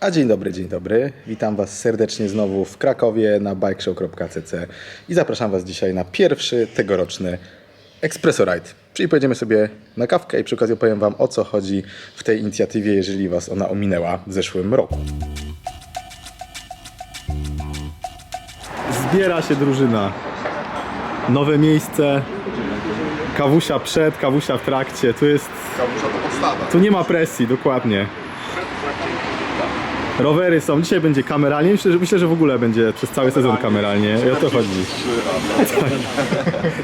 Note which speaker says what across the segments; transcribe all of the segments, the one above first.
Speaker 1: A dzień dobry, dzień dobry. Witam Was serdecznie znowu w Krakowie na bikeshow.cc i zapraszam Was dzisiaj na pierwszy tegoroczny Espresso Ride. Czyli pojedziemy sobie na kawkę i przy okazji opowiem Wam o co chodzi w tej inicjatywie, jeżeli Was ona ominęła w zeszłym roku.
Speaker 2: Zbiera się drużyna. Nowe miejsce. Kawusia przed, kawusia w trakcie. Tu jest. Tu nie ma presji, dokładnie. Rowery są. Dzisiaj będzie kameralnie. Myślę, że, myślę, że w ogóle będzie przez cały sezon kameralnie. I o to chodzi.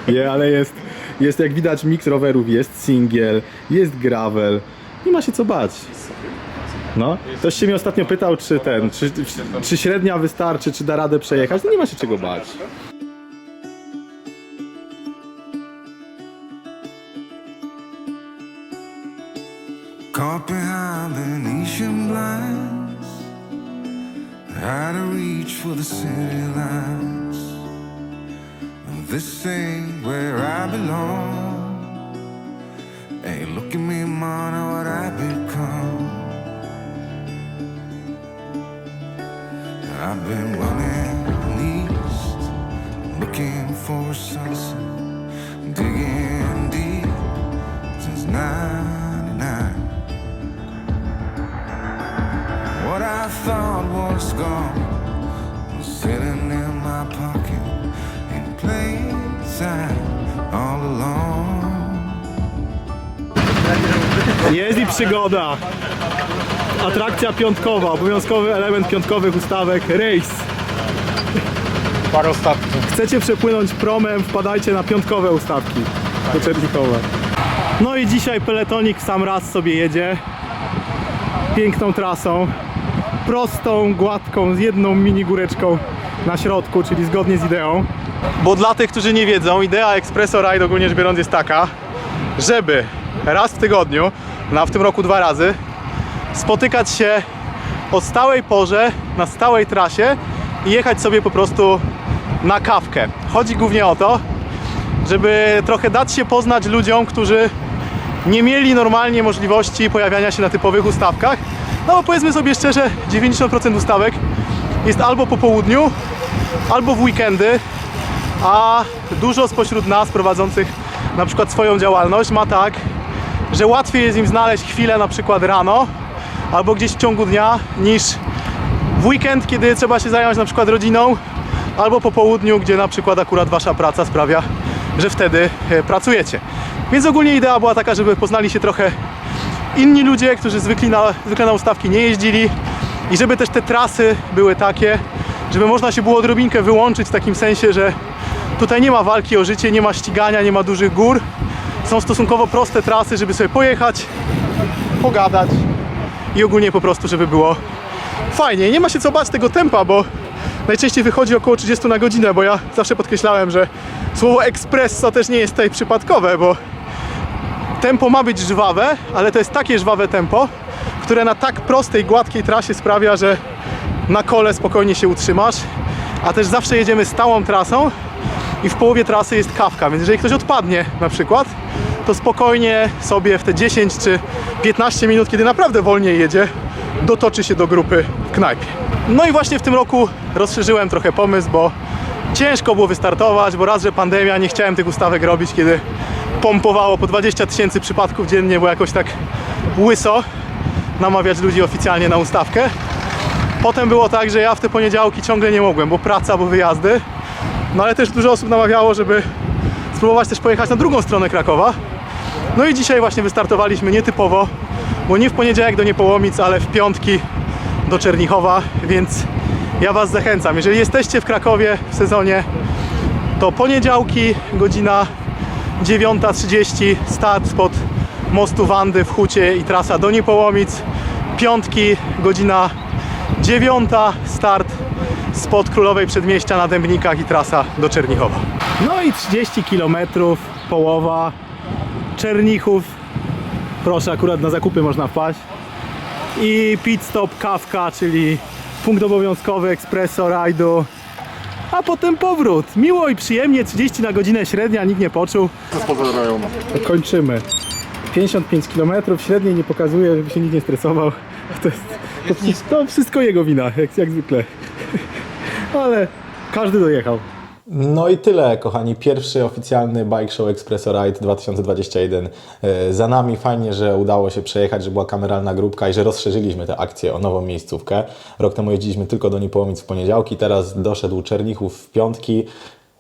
Speaker 2: Nie, ale jest, jest jak widać miks rowerów, jest singiel, jest gravel. Nie ma się co bać. No, ktoś się mnie ostatnio pytał, czy ten, czy, czy średnia wystarczy, czy da radę przejechać. No nie ma się czego bać.
Speaker 3: Out of reach for the city lights. This ain't where I belong. Hey, look at me, man, what I become. I've been running east, looking for a sunset, digging deep since '99. thought was gone was sitting in my pocket in plain sight all along.
Speaker 2: Jest i przygoda. Atrakcja piątkowa, obowiązkowy element piątkowych ustawek, rejs.
Speaker 4: Parę ostatnich.
Speaker 2: Chcecie przepłynąć promem, wpadajcie na piątkowe ustawki do Czernikowa. No i dzisiaj peletonik sam raz sobie jedzie. Piękną trasą. Prostą, gładką, z jedną mini góreczką na środku, czyli zgodnie z ideą. Bo dla tych, którzy nie wiedzą, idea Expresso Ride ogólnie rzecz biorąc jest taka, żeby raz w tygodniu, no a w tym roku dwa razy, spotykać się o stałej porze, na stałej trasie i jechać sobie po prostu na kawkę. Chodzi głównie o to, żeby trochę dać się poznać ludziom, którzy nie mieli normalnie możliwości pojawiania się na typowych ustawkach. No bo powiedzmy sobie szczerze, 90% ustawek jest albo po południu, albo w weekendy, a dużo spośród nas prowadzących na przykład swoją działalność ma tak, że łatwiej jest im znaleźć chwilę na przykład rano albo gdzieś w ciągu dnia niż w weekend, kiedy trzeba się zająć na przykład rodziną albo po południu, gdzie na przykład akurat wasza praca sprawia, że wtedy e, pracujecie. Więc ogólnie idea była taka, żeby poznali się trochę inni ludzie, którzy zwykli na, zwykle na ustawki nie jeździli i żeby też te trasy były takie, żeby można się było odrobinkę wyłączyć w takim sensie, że tutaj nie ma walki o życie, nie ma ścigania, nie ma dużych gór. Są stosunkowo proste trasy, żeby sobie pojechać, pogadać i ogólnie po prostu, żeby było fajnie. Nie ma się co bać tego tempa, bo najczęściej wychodzi około 30 na godzinę, bo ja zawsze podkreślałem, że słowo espresso też nie jest tutaj przypadkowe, bo tempo ma być żwawe, ale to jest takie żwawe tempo, które na tak prostej, gładkiej trasie sprawia, że na kole spokojnie się utrzymasz, a też zawsze jedziemy stałą trasą i w połowie trasy jest kawka, więc jeżeli ktoś odpadnie na przykład, to spokojnie sobie w te 10 czy 15 minut, kiedy naprawdę wolniej jedzie, dotoczy się do grupy w knajpie. No i właśnie w tym roku rozszerzyłem trochę pomysł, bo ciężko było wystartować, bo raz, że pandemia, nie chciałem tych ustawek robić, kiedy pompowało po 20 tysięcy przypadków dziennie, bo jakoś tak łyso namawiać ludzi oficjalnie na ustawkę. Potem było tak, że ja w te poniedziałki ciągle nie mogłem, bo praca, bo wyjazdy. No ale też dużo osób namawiało, żeby spróbować też pojechać na drugą stronę Krakowa. No i dzisiaj właśnie wystartowaliśmy nietypowo, bo nie w poniedziałek do Niepołomic, ale w piątki do Czernichowa, więc ja Was zachęcam. Jeżeli jesteście w Krakowie w sezonie, to poniedziałki, godzina 9.30, start spod mostu Wandy w Hucie i trasa do Niepołomic. Piątki, godzina 9, start spod Królowej Przedmieścia na Dębnikach i trasa do Czernichowa. No i 30 km, połowa, Czernichów. Proszę, akurat na zakupy można wpaść. I pit stop kawka, czyli punkt obowiązkowy espresso rajdu. A potem powrót. Miło i przyjemnie, 30 na godzinę średnia, nikt nie poczuł. To kończymy. 55 km, średniej nie pokazuje, żeby się nikt nie stresował. To jest To wszystko, to wszystko jego wina, jak, jak zwykle. Ale każdy dojechał.
Speaker 1: No i tyle, kochani. Pierwszy oficjalny Bike Show Expresso Ride 2021 e, za nami. Fajnie, że udało się przejechać, że była kameralna grupka i że rozszerzyliśmy tę akcję o nową miejscówkę. Rok temu jeździliśmy tylko do Niepołomic w poniedziałki, teraz doszedł Czernichów w piątki.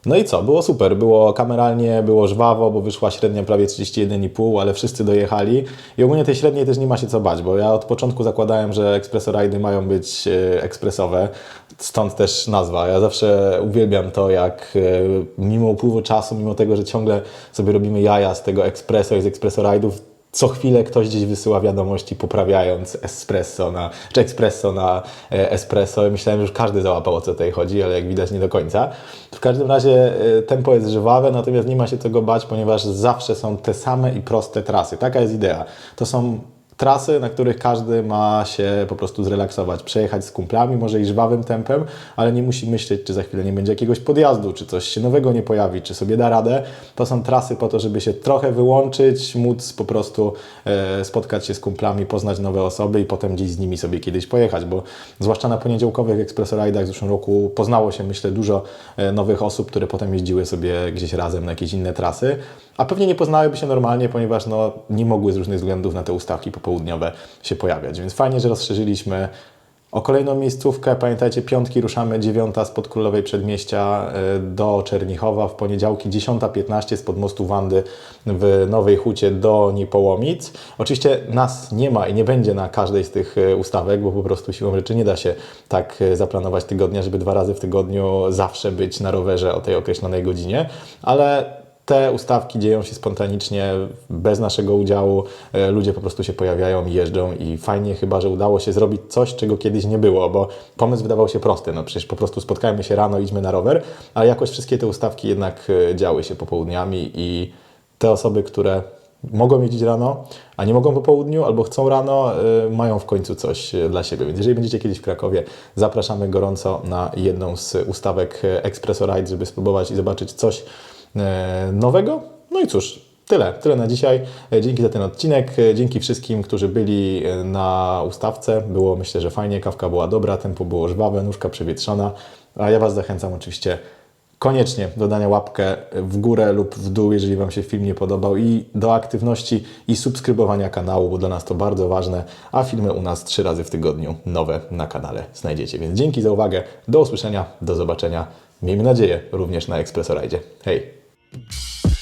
Speaker 1: No i co? Było super. Było kameralnie, było żwawo, bo wyszła średnia prawie 31,5, ale wszyscy dojechali. I ogólnie tej średniej też nie ma się co bać, bo ja od początku zakładałem, że ekspreso rajdy mają być e, ekspresowe. Stąd też nazwa. Ja zawsze uwielbiam to, jak e, mimo upływu czasu, mimo tego, że ciągle sobie robimy jaja z tego ekspreso i z ekspreso rajdów, co chwilę ktoś gdzieś wysyła wiadomości poprawiając espresso na, czy espresso na e, espresso. Myślałem, że już każdy załapał o co tutaj chodzi, ale jak widać nie do końca. W każdym razie e, tempo jest żywawe, natomiast nie ma się czego bać, ponieważ zawsze są te same i proste trasy. Taka jest idea. To są trasy, na których każdy ma się po prostu zrelaksować, przejechać z kumplami, może i żwawym tempem, ale nie musi myśleć, czy za chwilę nie będzie jakiegoś podjazdu, czy coś się nowego nie pojawi, czy sobie da radę. To są trasy po to, żeby się trochę wyłączyć, móc po prostu e, spotkać się z kumplami, poznać nowe osoby i potem gdzieś z nimi sobie kiedyś pojechać, bo zwłaszcza na poniedziałkowych Expresso Ride'ach w zeszłym roku poznało się, myślę, dużo e, nowych osób, które potem jeździły sobie gdzieś razem na jakieś inne trasy, a pewnie nie poznałyby się normalnie, ponieważ no, nie mogły z różnych względów na te ustawki popołudniowe się pojawiać. Więc fajnie, że rozszerzyliśmy o kolejną miejscówkę. Pamiętajcie, piątki ruszamy, dziewiąta spod Królowej Przedmieścia e, do Czernichowa, w poniedziałki 10.15 spod mostu Wandy w Nowej Hucie do Niepołomic. Oczywiście nas nie ma i nie będzie na każdej z tych e, ustawek, bo po prostu siłą rzeczy nie da się tak e, zaplanować tygodnia, żeby dwa razy w tygodniu zawsze być na rowerze o tej określonej godzinie, ale te ustawki dzieją się spontanicznie, bez naszego udziału. E, Ludzie po prostu się pojawiają i jeżdżą i fajnie chyba, że udało się zrobić coś, czego kiedyś nie było, bo pomysł wydawał się prosty. No przecież po prostu spotkajmy się rano, idźmy na rower, a jakoś wszystkie te ustawki jednak e, działy się popołudniami i te osoby, które mogą jeździć rano, a nie mogą po południu albo chcą rano, y, mają w końcu coś dla siebie. Więc jeżeli będziecie kiedyś w Krakowie, zapraszamy gorąco na jedną z ustawek Expresso Ride, żeby spróbować i zobaczyć coś nowego. No i cóż, tyle, tyle na dzisiaj. Y, Dzięki za ten odcinek, y, dzięki wszystkim, którzy byli na ustawce. Było myślę, że fajnie, kawka była dobra, tempo było żwawe, nóżka przewietrzona, a ja Was zachęcam oczywiście koniecznie do dania łapkę w górę lub w dół, jeżeli Wam się film nie podobał i do aktywności i subskrybowania kanału, bo dla nas to bardzo ważne, a filmy u nas trzy razy w tygodniu nowe na kanale znajdziecie. Więc dzięki za uwagę, do usłyszenia, do zobaczenia. Miejmy nadzieję również na Expresso. Hej! Mm-hmm.